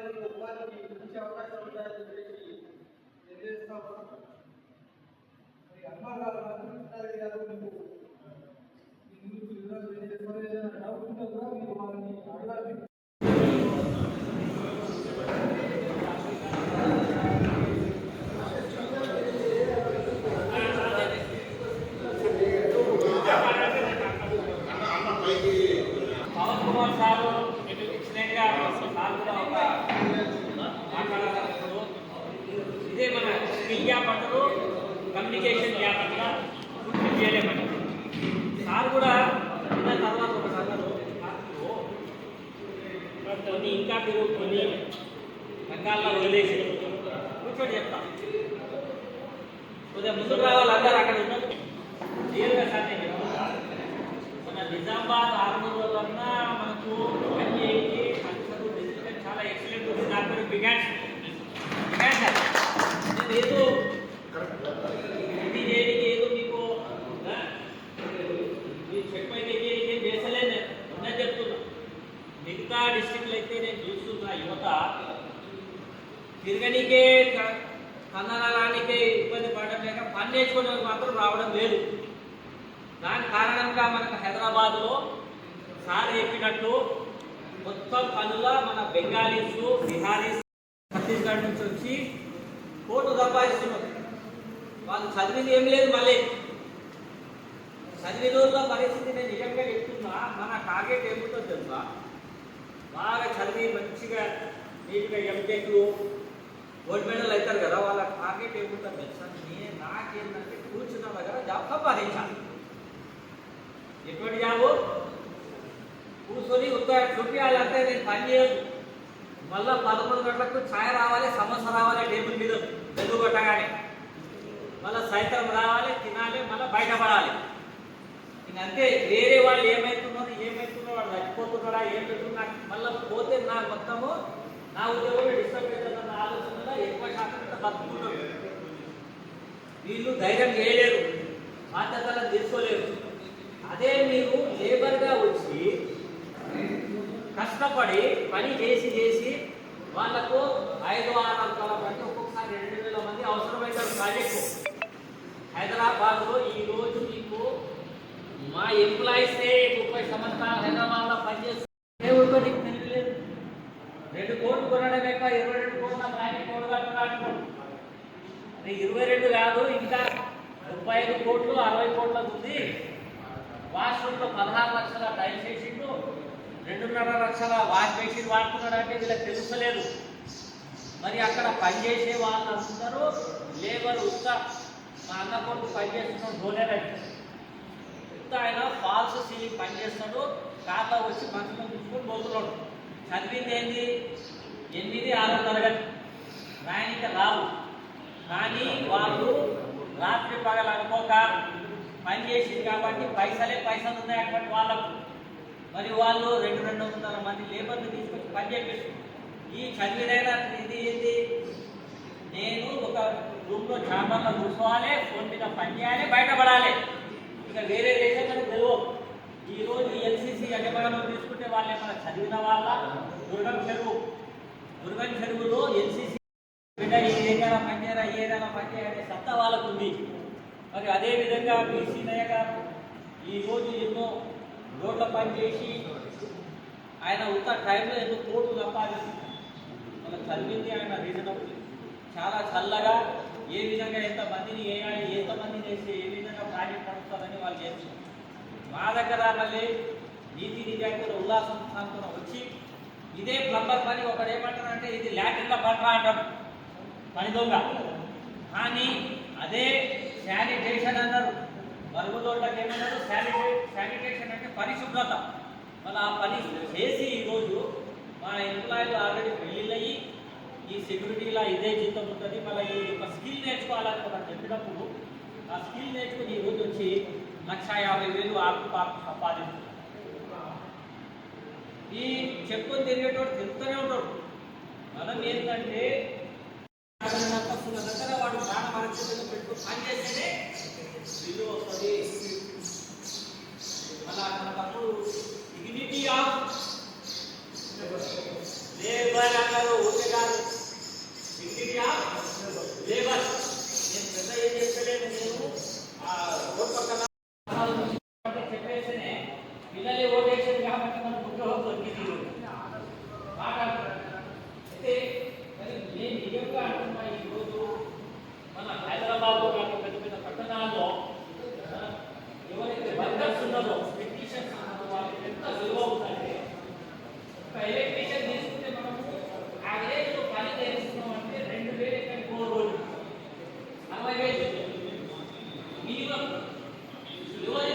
వివిధ దేశాలలో మంచి అవకాశం అవకాశాలు ఉంటాయని చెప్పేసి తెలియజేస్తా ఉన్నాం మరి అమ్మారు గారు కృష్ణారెడ్డి గారు మీకు ఈ గురించి వివరాలు తెలియజేస్తారు డౌట్ ఉంటే కూడా మీరు వాళ్ళని అడగాలి పవన్ కుమార్ సారు ఎక్సలెంట్గా సార్ కూడా ఒక మాట్లాడారు ఇదే మన స్కిల్ కమ్యూనికేషన్ గ్యాప్ పూర్తి చేయలేమని సార్ కూడా విన్న తర్వాత ఒక అన్నారు కొన్ని ఇంకా మీరు కొన్ని రకాల్లో వదిలేసి. కూర్చొని చెప్తా. కొద్దిగా ముందుకు రావాలి అందరూ అక్కడ ఉన్నారు క్లియర్గా సార్ నేను మన నిజామాబాద్ ఆర్మూర్ వల్ల మనకు ఐఐటి కల్చర్ చాలా ఎక్సలెంట్ ఉంది. నా పేరు బిగాన్. బిగాన్ లేదు. నేను ఏదో చేయడానికి ఏదో మీకు. మీ చెక్ పైన చేయడానికి ఏం చేసలేదు నేను చెప్తున్నా. మిగతా డిస్ట్రిక్ట్లు అయితే నేను చూస్తున్నా. యువత తిరగనికే కన్నడానికే ఇబ్బంది పడడం లేక పని నేర్చుకోవడానికి మాత్రం రావడం లేదు. దాని కారణంగా మనకు హైదరాబాద్లో సార్ చెప్పినట్టు మొత్తం పనుల మన బెంగాలీస్ బిహారీస్ ఛత్తీస్గఢ్ నుంచి వచ్చి కోట్లు సంపాదిస్తున్నారు. వాళ్ళు చదివింది ఏం లేదు మళ్ళీ. చదివిన రోజుల పరిస్థితి నేను నిజంగా చెప్తున్నా మన టార్గెట్ ఏమిటో తెలుసా? బాగా చదివి మంచిగా నీట్గా ఎంటెక్లు గోల్డ్ మెడల్ అవుతారు కదా వాళ్ళ టార్గెట్ ఏముంటుందో తెలుసా? నేను నాకేంటంటే కూర్చున్న దగ్గర జాబ్ సంపాదించాలి. ఎటువంటి జాబు కూర్చొని ఉత్త చుట్టాలంటే నేను పని చేయదు మళ్ళా పదకొండు గంటలకు ఛాయ్ రావాలి సమోసా రావాలి టేబుల్ మీద. వెలుగు కొట్టగానే మళ్ళీ సైతం రావాలి తినాలి మళ్ళీ బయటపడాలి. ఇంక అంతే వేరే వాళ్ళు ఏమవుతున్నారు ఏమవుతున్నారు వాడు చచ్చిపోతున్నారా ఏం పెట్టున్నా మళ్ళీ పోతే నా మొత్తము నా ఉద్యోగం డిస్టర్బ్ అవుతుందన్న ఆలోచనలో ఎక్కువ శాతం బతుకుంటారు వీళ్ళు ధైర్యం చేయలేరు బాధ్యతలను తీసుకోలేరు. అదే మీరు లేబర్గా వచ్చి కష్టపడి పని చేసి చేసి వాళ్ళకు ఐదు ఆరు అంకాల మంది ఒక్కొక్క రెండు వేల మంది అవసరమైన ప్రాజెక్టు హైదరాబాద్లో ఈరోజు మీకు మా ఎంప్లాయీసే ముప్పై సంవత్సరాలు హైదరాబాద్లో పనిచేస్తే ఊరికో నీకు తెలియలేదు రెండు కోట్లు కొనడం ఎక్కువ ఇరవై రెండు కోట్ల ప్రాజెక్ట్ కోట్లు కట్టుకున్నాడు అది ఇరవై రెండు కాదు ఇంకా ముప్పై ఐదు కోట్లు అరవై కోట్లకు ఉంది. వాష్రూమ్లో పదహారు లక్షల టైల్స్ వేసిండు. రెండున్నర లక్షల వాష్ మెషిన్ వాడుతున్నాడు అంటే వీళ్ళకి తెలుసలేదు మరి అక్కడ పనిచేసే వాళ్ళందరూ లేబర్ ఉత్త మా అన్న కొడుకు పనిచేస్తున్నాడు డోలేర్ అయితే ఉత్త ఆయన ఫాల్స్ సీలింగ్ పనిచేస్తాడు కార్లో వచ్చి మనుషులను చూసుకొని పోతున్నాడు చదివింది ఏంది? ఎనిమిది ఆరో తరగతి. రాయనిక రావు. కానీ వాళ్ళు రాత్రి పగలు అనుకోక పని చేసింది కాబట్టి పైసలే పైసలు ఉన్నాయి అటువంటి వాళ్ళకు. మరి వాళ్ళు రెండు రెండు వందల మంది లేబర్ని తీసుకొచ్చి పని చేపిస్తున్నారు. ఈ చదివినైనా ఇది ఏంటి? నేను ఒక రూమ్లో చాంబర్లో కూర్చోవాలి ఫోన్ మీద పని చేయాలి బయటపడాలి. ఇక వేరే దేశంలో తెలియదు ఈరోజు రోజు ఎల్సిసి అడ్డపడంలో తీసుకుంటే వాళ్ళు ఏమైనా చదివిన వాళ్ళ? దుర్గం చెరువు. దుర్గం చెరువులో ఎల్సిసి బిడ్డ ఏదైనా పనిచేయరా ఏదైనా ఏరియాలో పనిచేయాలనే సత్తా వాళ్ళకు ఉంది మరి అదే విధంగా బీసీ నయ్య గారు ఈరోజు ఎన్నో రోడ్ల పని చేసి ఆయన ఉత్త టైంలో ఎన్నో కోట్లు సంపాదించారు కలిగింది చదివింది ఆయన రీజనబుల్. చాలా చల్లగా ఏ విధంగా ఎంత మందిని వేయాలి ఎంత మందిని వేస్తే ఏ విధంగా ప్రాజెక్ట్ నడుస్తుందని వాళ్ళు చేస్తున్నారు. మా దగ్గర మళ్ళీ నీతి నిజాయితీలో ఉల్లాసం సాంతన వచ్చి ఇదే ప్లంబర్ పని ఒకడు ఏమంటారంటే ఇది లాటిన్ల పట్రా అంటారు పని దొంగ. కానీ అదే శానిటేషన్ అన్నారు. మరుగుదొడ్లకు ఏమన్నారు? శానిటే శానిటేషన్ అంటే పరిశుభ్రత. మళ్ళీ ఆ పని చేసి ఈరోజు మా ఎంప్లాయీలు ఆల్రెడీ పెళ్ళిళ్ళయ్యి ఈ సెక్యూరిటీలా ఇదే జీతం ఉంటుంది. మళ్ళీ ఈ యొక్క స్కిల్ నేర్చుకోవాలని మనం చెప్పినప్పుడు ఆ స్కిల్ నేర్చుకుని ఈ రోజు వచ్చి లక్ష యాభై వేలు ఆకు పాకు సంపాదిస్తుంది ఈ చెప్పుకొని తిరిగేటోడు తిరుగుతూనే ఉంటాడు మనం ఏంటంటే తప్పుల దగ్గర వాడు ప్రాణ పరిస్థితులు పెట్టుకుని పనిచేస్తేనే విలువ వస్తుంది. すごい。